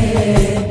yeah.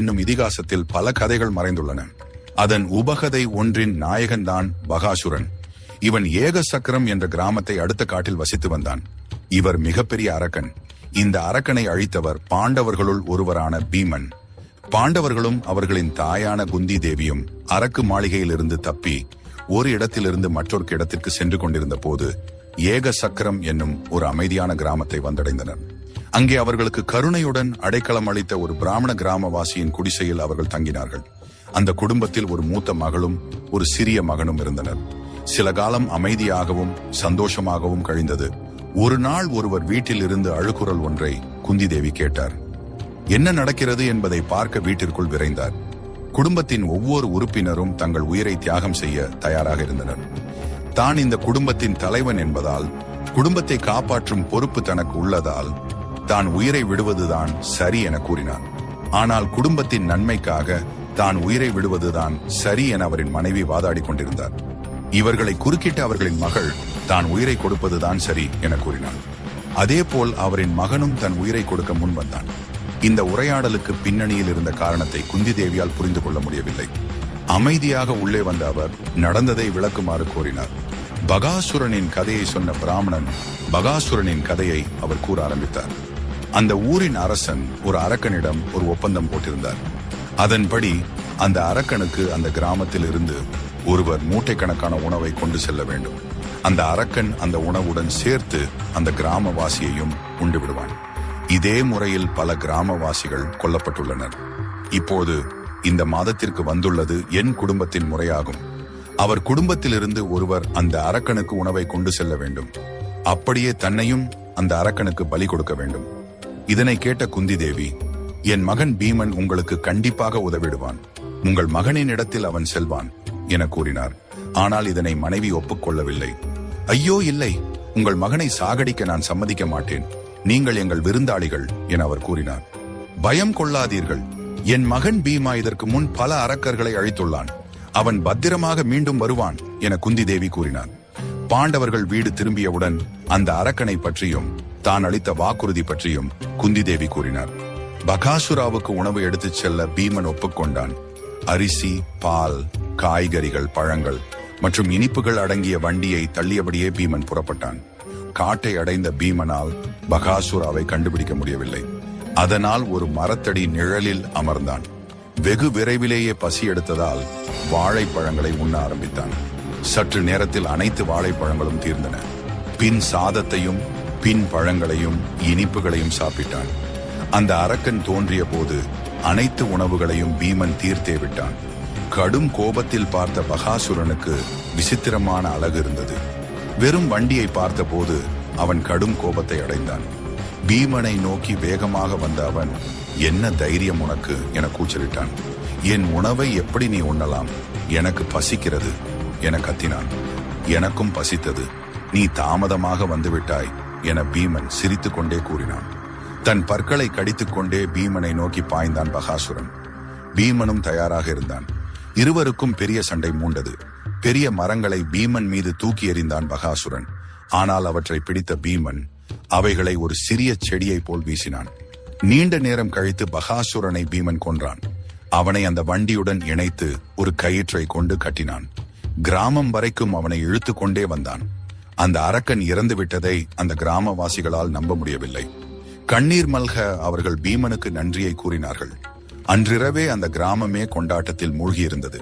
என்னும் இதிகாசத்தில் பல கதைகள் மறைந்துள்ளன. அதன் உபகதை ஒன்றின் நாயகன்தான் பகாசுரன். இவன் ஏக சக்கரம் என்ற கிராமத்தை அடுத்த காட்டில் வசித்து வந்தான். இவர் மிகப்பெரிய அரக்கன். இந்த அரக்கனை அழித்தவர் பாண்டவர்களுள் ஒருவரான பீமன். பாண்டவர்களும் அவர்களின் தாயான குந்தி தேவியும் அரக்கு மாளிகையிலிருந்து தப்பி ஒரு இடத்திலிருந்து மற்றொரு இடத்திற்கு சென்று கொண்டிருந்த போது ஏக சக்கரம் என்னும் ஒரு அமைதியான கிராமத்தை வந்தடைந்தனர். அங்கே அவர்களுக்கு கருணையுடன் அடைக்கலம் அளித்த ஒரு பிராமண கிராமவாசியின் குடிசையில் அவர்கள் தங்கினார்கள். அந்த குடும்பத்தில் ஒரு மூத்த மகளும் ஒரு சிறிய மகனும் இருந்தனர். சில காலம் அமைதியாகவும் சந்தோஷமாகவும் கழிந்தது. ஒரு நாள் ஒருவர் வீட்டில் இருந்து அழுக்குரல் ஒன்றை குந்தி தேவி கேட்டார். என்ன நடக்கிறது என்பதை பார்க்க வீட்டிற்குள் விரைந்தார். குடும்பத்தின் ஒவ்வொரு உறுப்பினரும் தங்கள் உயிரை தியாகம் செய்ய தயாராக இருந்தனர். தான் இந்த குடும்பத்தின் தலைவன் என்பதால் குடும்பத்தை காப்பாற்றும் பொறுப்பு தனக்கு உள்ளதால் தான் உயிரை விடுவதுதான் சரி என கூறினான். ஆனால் குடும்பத்தின் நன்மைக்காக தான் உயிரை விடுவதுதான் சரி என அவரின் மனைவி வாதாடி கொண்டிருந்தார். இவர்களை குறுக்கிட்ட அவர்களின் மகள் தான் உயிரை கொடுப்பதுதான் சரி என கூறினான். அதேபோல் அவரின் மகனும் தன் உயிரை கொடுக்க முன் வந்தான். இந்த உரையாடலுக்கு பின்னணியில் இருந்த காரணத்தை குந்தி தேவியால் புரிந்து கொள்ள முடியவில்லை. அமைதியாக உள்ளே வந்த அவர் நடந்ததை விளக்குமாறு கோரினார். பகாசுரனின் கதையை சொன்ன பிராமணன் பகாசுரனின் கதையை அவர் கூற ஆரம்பித்தார். அந்த ஊரின் அரசன் ஒரு அரக்கனிடம் ஒரு ஒப்பந்தம் போட்டிருந்தார். அதன்படி அந்த அரக்கனுக்கு அந்த கிராமத்தில் இருந்து ஒருவர் மூட்டைக்கணக்கான உணவை கொண்டு செல்ல வேண்டும். அந்த அரக்கன் அந்த உணவுடன் சேர்த்து அந்த கிராமவாசியையும் உண்டு விடுவான். இதே முறையில் பல கிராமவாசிகள் கொல்லப்பட்டுள்ளனர். இப்போது இந்த மாதத்திற்கு வந்துள்ளது என் குடும்பத்தின் முறையாகும். அவர் குடும்பத்திலிருந்து ஒருவர் அந்த அரக்கனுக்கு உணவை கொண்டு செல்ல வேண்டும். அப்படியே தன்னையும் அந்த அரக்கனுக்கு பலி கொடுக்க வேண்டும். இதனை கேட்ட குந்தி தேவி என் மகன் பீமன் உங்களுக்கு கண்டிப்பாக உதவிடுவான். உங்கள் மகனின் இடத்தில் அவன் செல்வான் என கூறினார். ஆனால் இதனை மனைவி ஒப்புக்கொள்ளவில்லை. ஐயோ இல்லை. உங்கள் மகனை சாகடிக்க நான் சம்மதிக்க மாட்டேன். நீங்கள் எங்கள் விருந்தாளிகள் என அவர் கூறினார். பயம் கொள்ளாதீர்கள். என் மகன் பீமா இதற்கு முன் பல அரக்கர்களை அழித்துள்ளான். அவன் பத்திரமாக மீண்டும் வருவான் என குந்தி தேவி கூறினார். பாண்டவர்கள் வீடு திரும்பியவுடன் அந்த அரக்கனை பற்றியும் தான் அளித்த வாக்குறுதி பற்றியும் குந்தி தேவி கூறினார். பகாசுராவுக்கு உணவு எடுத்துச் செல்ல பீமன் ஒப்புக்கொண்டான். அரிசி பால் காய்கறிகள் பழங்கள் மற்றும் இனிப்புகள் அடங்கிய வண்டியை தள்ளியபடியே பீமன் புறப்பட்டான். காட்டை அடைந்த பீமனால் பகாசுராவை கண்டுபிடிக்க முடியவில்லை. அதனால் ஒரு மரத்தடி நிழலில் அமர்ந்தான். வெகு விரைவிலேயே பசி எடுத்ததால் வாழைப்பழங்களை உண்ண ஆரம்பித்தான். சற்று நேரத்தில் அனைத்து வாழைப்பழங்களும் தீர்ந்தன. பின் சாதத்தையும் பின் பழங்களையும் இனிப்புகளையும் சாப்பிட்டான். அந்த அரக்கன் தோன்றிய போது அனைத்து உணவுகளையும் பீமன் தீர்த்தே விட்டான். கடும் கோபத்தில் பார்த்த பகாசுரனுக்கு விசித்திரமான அழகு இருந்தது. வெறும் வண்டியை பார்த்தபோது அவன் கடும் கோபத்தை அடைந்தான். பீமனை நோக்கி வேகமாக வந்த அவன் என்ன தைரியம் உனக்கு? என கூச்சலிட்டான். என் உணவை எப்படி நீ உண்ணலாம்? எனக்கு பசிக்கிறது என கத்தினான். எனக்கும் பசித்தது. நீ தாமதமாக வந்துவிட்டாய் என பீமன் சிரித்துக் கொண்டே கூறினான். தன் பற்களை கடித்துக் கொண்டே பீமனை நோக்கி பாய்ந்தான் பகாசுரன். பீமனும் தயாராக இருந்தான். இருவருக்கும் பெரிய சண்டை மூண்டது. பெரிய மரங்களை பீமன் மீது தூக்கி எறிந்தான் பகாசுரன். ஆனால் அவற்றை பிடித்த பீமன் அவைகளை ஒரு சிறிய செடியைப் போல் வீசினான். நீண்ட நேரம் கழித்து பகாசுரனை பீமன் கொன்றான். அவனை அந்த வண்டியுடன் இணைத்து ஒரு கயிற்றை கொண்டு கட்டினான். கிராமம் வரைக்கும் அவனை இழுத்து கொண்டே வந்தான். அந்த அரக்கன் இறந்து விட்டதை அந்த கிராமவாசிகளால் நம்ப முடியவில்லை. கண்ணீர் மல்க அவர்கள் பீமனுக்கு நன்றியை கூறினார்கள். அன்றிரவே அந்த கிராமமே கொண்டாட்டத்தில் மூழ்கியிருந்தது.